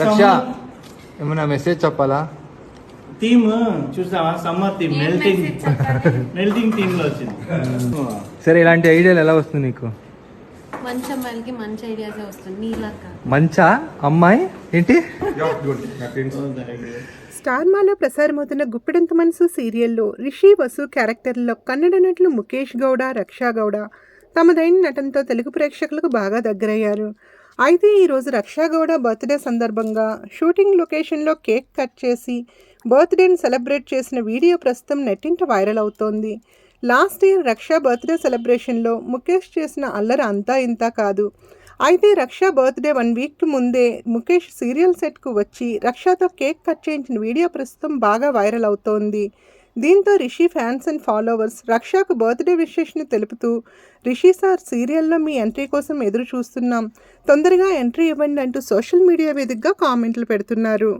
రక్ష. ఏమన్నా మెసేజ్ చెప్పాలా? థీమ్ చూసావా? సమ్మర్ థీమ్ మెల్టింగ్ మెల్టింగ్ థీమ్లో వచ్చింది. సరే ఇలాంటి ఐడియాలు ఎలా వస్తుంది నీకు? మంచి అమ్మాయిలకి మంచి ఐడియాస్ వస్తుంది. నీలాగా మంచా? అమ్మాయి? ఏంటి? స్టార్ మాలో ప్రసారమవుతున్న గుప్పెడంత మనసు సీరియల్లో రిషి వసు క్యారెక్టర్లో కన్నడ నటులు ముఖేష్ గౌడ రక్షా గౌడ తమదైన నటనతో తెలుగు ప్రేక్షకులకు బాగా దగ్గరయ్యారు. అయితే ఈరోజు రక్షాగౌడ బర్త్డే సందర్భంగా షూటింగ్ లొకేషన్లో కేక్ కట్ చేసి బర్త్డేని సెలబ్రేట్ చేసిన వీడియో ప్రస్తుతం నెట్టింట వైరల్ అవుతోంది. లాస్ట్ ఇయర్ రక్షా బర్త్డే సెలబ్రేషన్లో ముఖేష్ చేసిన అల్లరి అంతా ఇంతా కాదు. అయితే రక్షా బర్త్డే వన్ వీక్ ముందే ముఖేష్ సీరియల్ సెట్కు వచ్చి రక్షతో కేక్ కట్ చేయించిన వీడియో ప్రస్తుతం బాగా వైరల్ అవుతోంది. దీంతో రిషి ఫ్యాన్స్ అండ్ ఫాలోవర్స్ రక్షకు బర్త్డే విషెస్ని తెలుపుతూ రిషి సార్ సీరియల్లో మీ ఎంట్రీ కోసం ఎదురు చూస్తున్నాం తొందరగా ఎంట్రీ ఇవ్వండి అంటూ సోషల్ మీడియా వేదికగా కామెంట్లు పెడుతున్నారు.